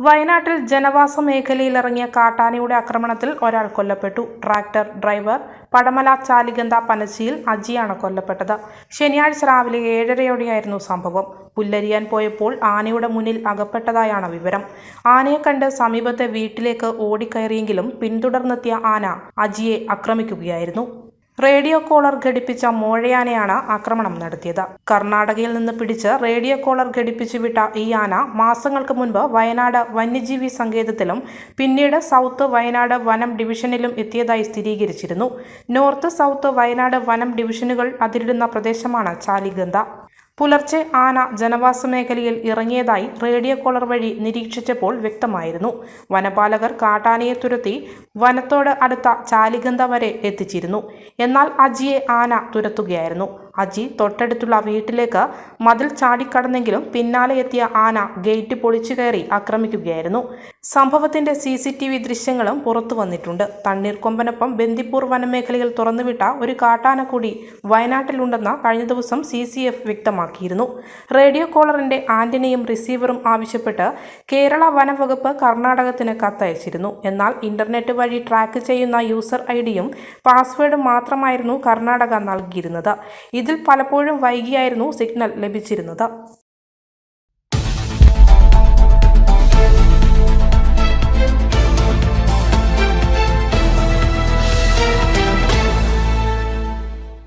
വയനാട്ടിൽ ജനവാസ മേഖലയിലിറങ്ങിയ കാട്ടാനയുടെ ആക്രമണത്തിൽ ഒരാൾ കൊല്ലപ്പെട്ടു. ട്രാക്ടർ ഡ്രൈവർ പടമല ചാലിഗന്ത പനച്ചിയിൽ അജിയാണ് കൊല്ലപ്പെട്ടത്. ശനിയാഴ്ച രാവിലെ ഏഴരയോടെയായിരുന്നു സംഭവം. പുല്ലരിയാൻ പോയപ്പോൾ ആനയുടെ മുന്നിൽ അകപ്പെട്ടതായാണ് വിവരം. ആനയെ കണ്ട് സമീപത്തെ വീട്ടിലേക്ക് ഓടിക്കയറിയെങ്കിലും പിന്തുടർന്നെത്തിയ ആന അജിയെ ആക്രമിക്കുകയായിരുന്നു. റേഡിയോ കോളർ ഘടിപ്പിച്ച മോഴയാനയാണ് ആക്രമണം നടത്തിയത്. കർണാടകയിൽ നിന്ന് പിടിച്ച് റേഡിയോ കോളർ ഘടിപ്പിച്ചു വിട്ട ഈ ആന മാസങ്ങൾക്ക് മുൻപ് വയനാട് വന്യജീവി സങ്കേതത്തിലും പിന്നീട് സൗത്ത് വയനാട് വനം ഡിവിഷനിലും എത്തിയതായി സ്ഥിരീകരിച്ചിരുന്നു. നോർത്ത് സൗത്ത് വയനാട് വനം ഡിവിഷനുകൾ അതിരിടുന്ന പ്രദേശമാണ് ചാലിഗന്ത പുലർച്ചെ ആന ജനവാസ മേഖലയിൽ ഇറങ്ങിയതായി റേഡിയോ കോളർ വഴി നിരീക്ഷിച്ചപ്പോൾ വ്യക്തമായിരുന്നു. വനപാലകർ കാട്ടാനയെ തുരത്തി വനത്തോട് അടുത്ത ചാലിഗന്ധ വരെ എത്തിച്ചിരുന്നു. എന്നാൽ അജിയെ ആന തുരത്തുകയായിരുന്നു. അജി തൊട്ടടുത്തുള്ള വീട്ടിലേക്ക് മതിൽ ചാടിക്കടന്നെങ്കിലും പിന്നാലെ എത്തിയ ആന ഗേറ്റ് പൊളിച്ചു കയറി ആക്രമിക്കുകയായിരുന്നു. സംഭവത്തിന്റെ സി സി ടി വി ദൃശ്യങ്ങളും പുറത്തു വന്നിട്ടുണ്ട്. തണ്ണീർക്കൊമ്പനൊപ്പം ബന്ദിപ്പൂർ വനമേഖലയിൽ തുറന്നുവിട്ട ഒരു കാട്ടാന കൂടി വയനാട്ടിലുണ്ടെന്ന് കഴിഞ്ഞ ദിവസം സി സി എഫ് വ്യക്തമാക്കിയിരുന്നു. റേഡിയോ കോളറിന്റെ ആന്റണിയും റിസീവറും ആവശ്യപ്പെട്ട് കേരള വനവകുപ്പ് കർണാടകത്തിന് കത്തയച്ചിരുന്നു. എന്നാൽ ഇന്റർനെറ്റ് വഴി ട്രാക്ക് ചെയ്യുന്ന യൂസർ ഐ ഡിയും പാസ്വേഡും മാത്രമായിരുന്നു കർണാടക നൽകിയിരുന്നത്. ഇതിൽ പലപ്പോഴും വൈകിയായിരുന്നു സിഗ്നൽ ലഭിച്ചിരുന്നത്.